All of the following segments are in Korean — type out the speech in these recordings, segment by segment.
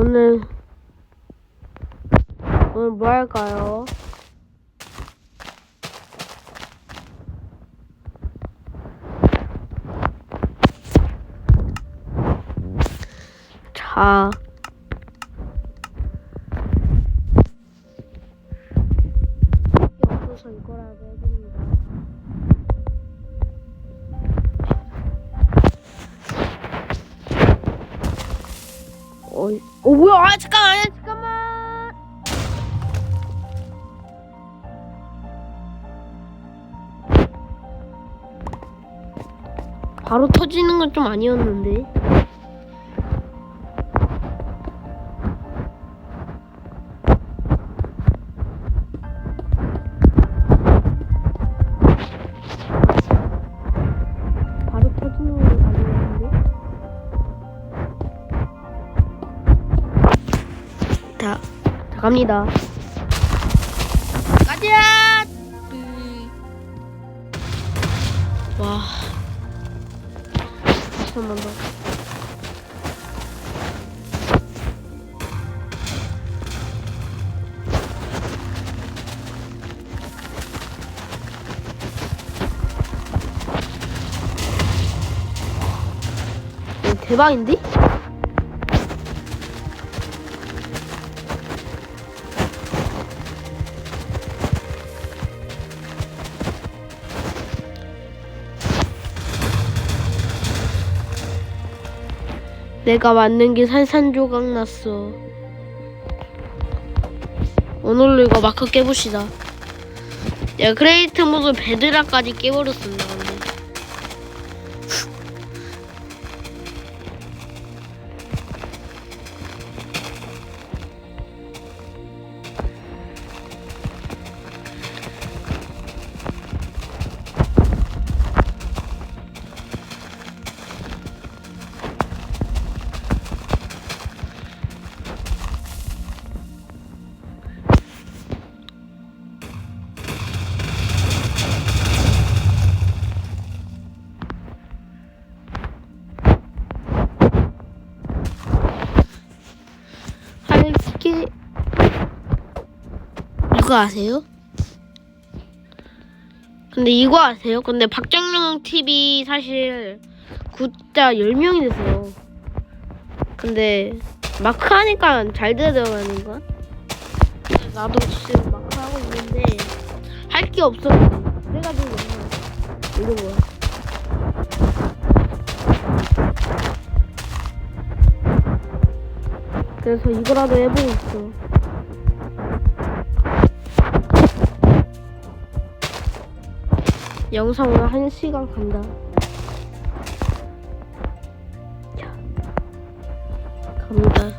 오늘 오늘 뭐 할까요? 자. 어, 어 뭐야? 아 잠깐만, 아, 잠깐만. 바로 터지는 건 좀 아니었는데. 갑니다. 가자! 음. 와. 번 더. 오, 대박인데? 내가 만든 게 산산조각 났어. 오늘로 이거 마크 깨봅시다. 야, 크레이트 모드 베드라까지 깨버렸습니다, 이거 아세요? 근데 이거 아세요? 근데 박정영 TV 사실 구독자 10명이 됐어요. 근데 마크 하니까 잘 되더라는 거. 나도 지금 마크 하고 있는데 할 게 없어. 그래가지고 올린 거야. 그래서 이거라도 해보고 있어. 영상 오늘 한 시간 간다. 자, 갑니다.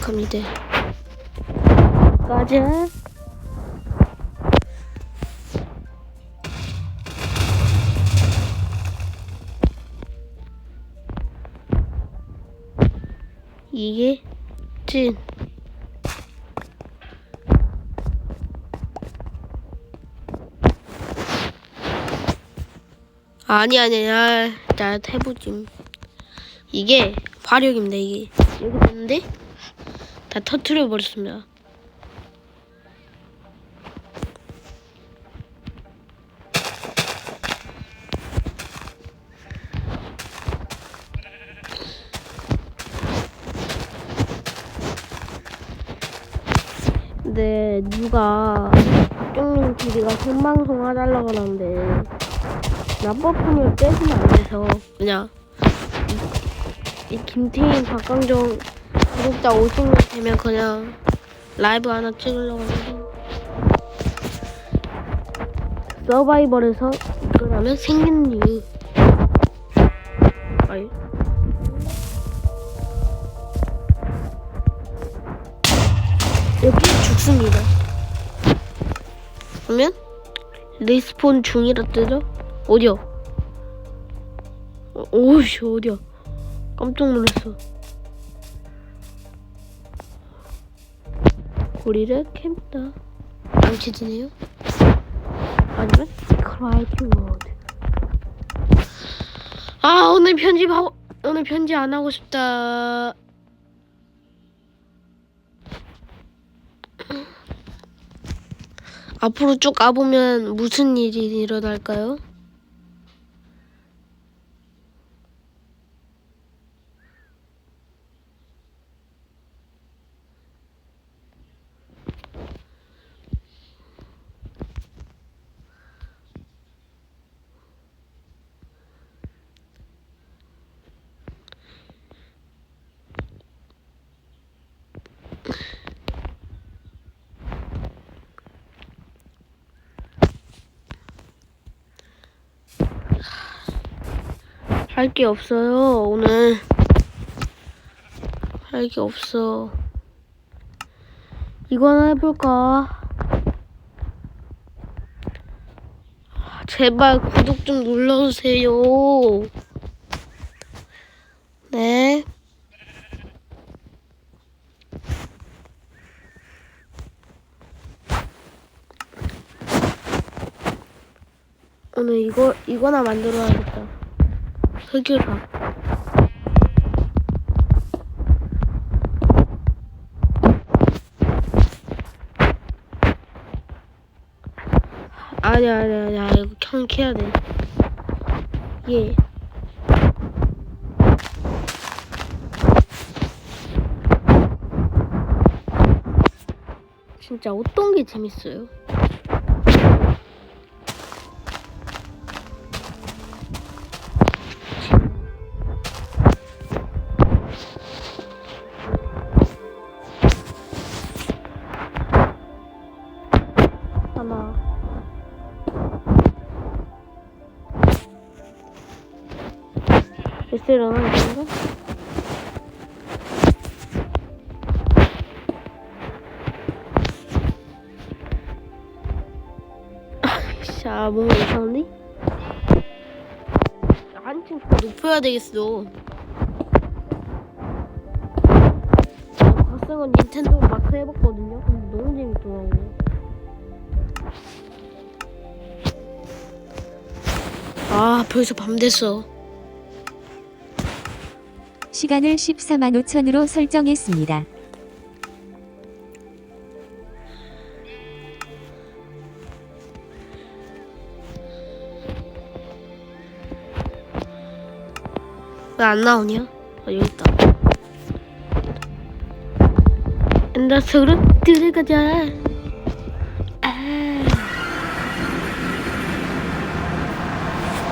갑니다. 가자. 이게 찐. 아니 아니 아, 나 해보지. 이게 화력입니다 이게 여기 있는데 다 터트려 버렸습니다. 누가 박정민 TV가 생방송 해달라고 하는데 납법품을 빼시면 안 돼서. 그냥 이, 이 김태인 박광정 구독자 50명 되면 그냥 라이브 하나 찍으려고 하는데. 서바이벌에서 그러면 생기는 이유. 아니 여기 죽습니다. 리스폰 중이라 뜨죠? 어디야? 어, 오우씨 어디야? 깜짝 놀랐어. 고리를 캡다. 양치지네요. 아니면 크라이티 모드. 아 오늘 편집하고 오늘 편집 안 하고 싶다. 앞으로 쭉 가보면 무슨 일이 일어날까요? 할 게 없어요 오늘. 할 게 없어. 이거나 해볼까? 아, 제발 구독 좀 눌러주세요. 네. 오늘 이거 이거나 만들어야겠다 흑유라 아니야 아니야 아니야 이거 켜 켜야 돼 예. 진짜 어떤 게 재밌어요? 몇세 일어나는 건가? 자, 뭔가 이상한데? 한층 더 높여야 되겠어. 박승은 닌텐도 마크 해봤거든요. 근데 너무 재밌더라고요. 아, 벌써 밤 됐어. 시간을 14만 5천으로 설정했습니다. 왜 안 나오냐? 아, 여기 있다. 엔더스로 들어가자. 아.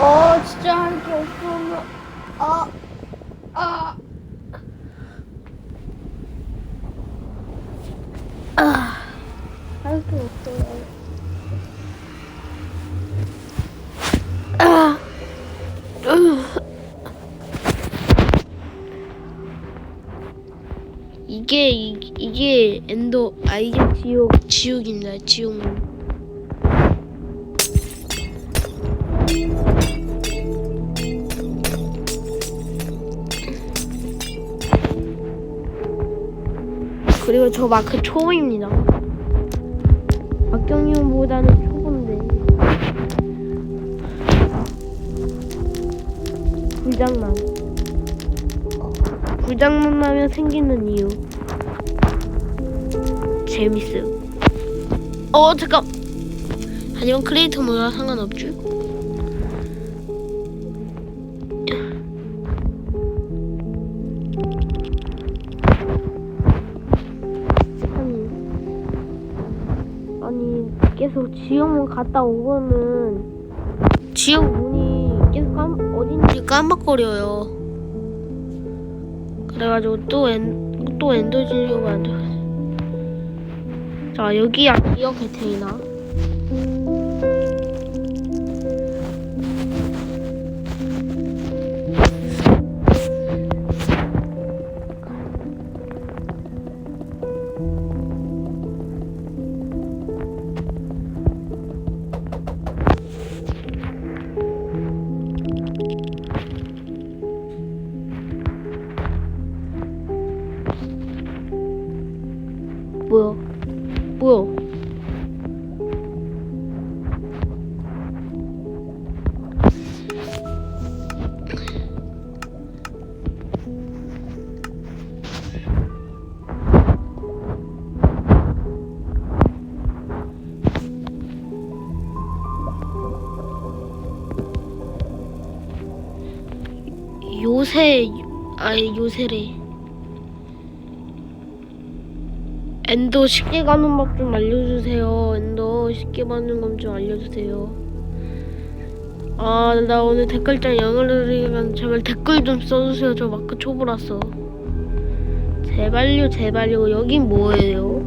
어, 진짜 할 게 없어. 아, 아. 아, 할게 없어요. 아, 으. 이게 이, 이게 엔더 아 이게 지옥 지옥입니다 지옥 그리고 저 마크 초보입니다 박경윤보다는 초보인데 불장난 불장난 나면 생기는 이유 재밌어요. 어 잠깐. 하지만 크리에이터 모드와 상관없죠. 계속 지옥문 갔다 오고는 지옥 문이 계속 깜, 어딘지 깜빡거려요. 그래가지고 또 엔, 또 엔더 진료가 안 돼. 자 여기 이렇게 되나? 뭐야? 요새 아니 요새래. 엔더 쉽게 가는 법 좀 알려주세요. 엔더 쉽게 가는 법 좀 알려주세요. 아 나 오늘 댓글장 영어를 제발 댓글 좀 써주세요. 저 마크 초보라서. 제발요 제발요. 여긴 뭐예요?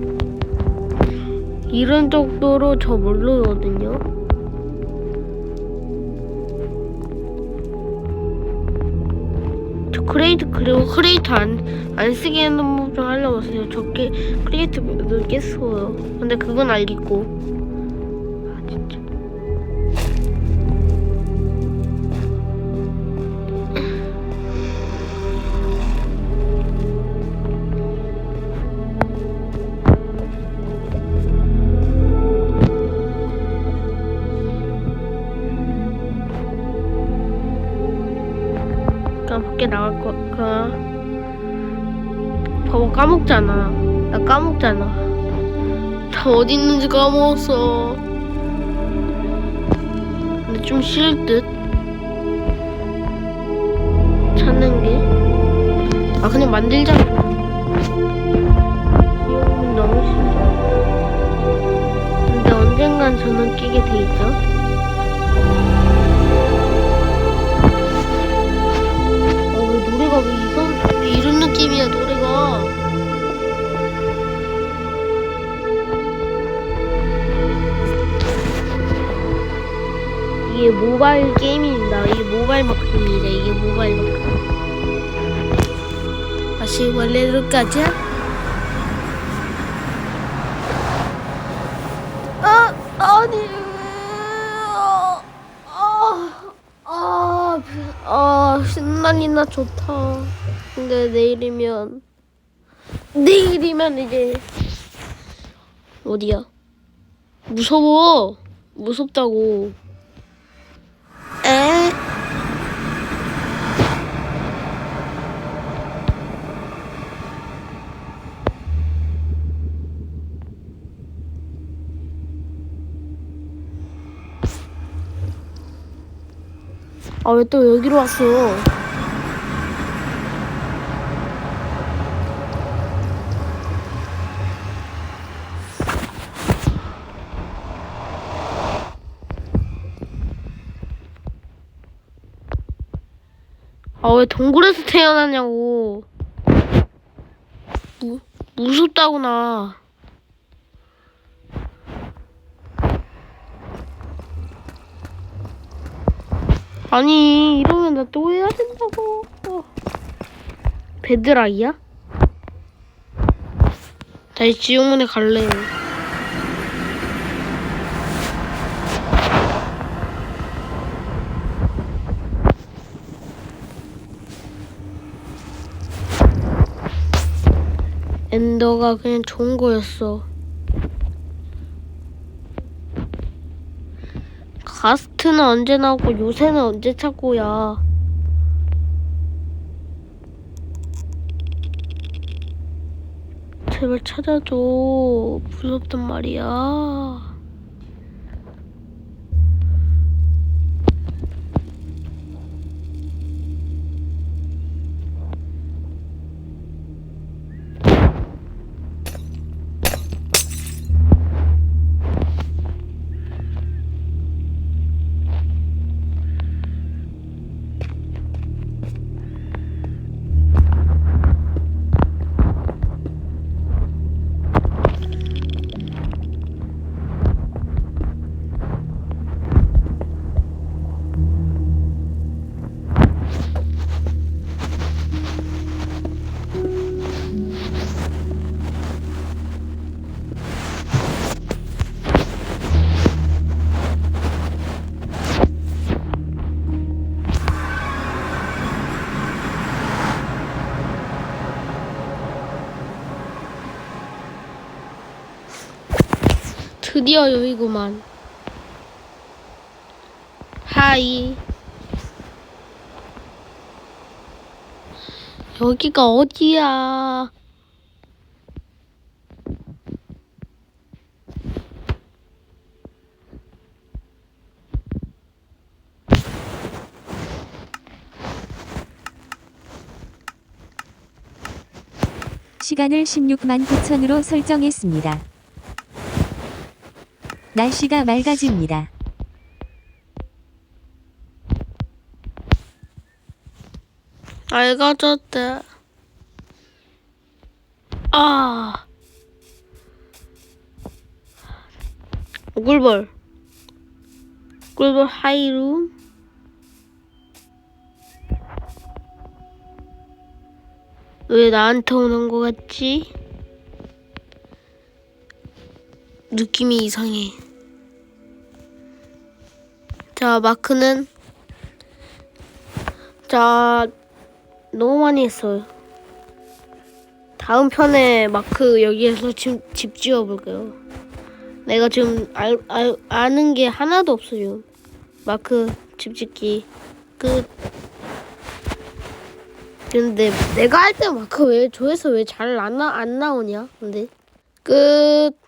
이런 정도로 저 모르거든요 크레이트 그리고 크레이트 안, 안 쓰게 하는 법좀 알려주세요 저 깨, 크레이트는 깼어요. 근데 그건 알겠고 밖에 나갈 거, 그 봐봐 까먹잖아. 나 까먹잖아. 다 어디 있는지 까먹었어. 근데 좀 싫을 듯. 찾는 게. 아 그냥 만들자. 귀여우면 너무 싫어. 근데 언젠간 저는 끼게 돼 있죠. 마크입니다. 이게 모바일 마크. 다시 원래로 가자. 아, 아니. 아, 아, 아, 아, 신난이나 좋다. 근데 내일이면 내일이면 이제 어디야? 무서워. 무섭다고. 에? 아, 왜 또 여기로 왔어? 아, 왜 동굴에서 태어나냐고. 무, 무섭다구나. 아니, 이러면 나 또 해야 된다고. 어. 배드라이야? 다시 지옥문에 갈래. 엔더가 그냥 좋은 거였어. 가스트는 언제 나오고 요새는 언제 찾고야. 제발 찾아줘. 무섭단 말이야. 드디어 여기구만. 하이. 여기가 어디야? 시간을 16만 9천으로 설정했습니다. 날씨가 맑아집니다. 맑아졌다. 아. 꿀벌. 꿀벌 하이룸. 왜 나한테 오는 거 같지? 느낌이 이상해. 자, 마크는 자, 너무 많이 했어요. 다음 편에 마크 여기에서 집, 집 지어볼게요. 내가 지금 알, 알, 아는 게 하나도 없어요. 마크 집 짓기 끝. 근데 내가 할 때 마크 왜 조회서 왜잘 안 나, 안 나오냐? 근데 끝.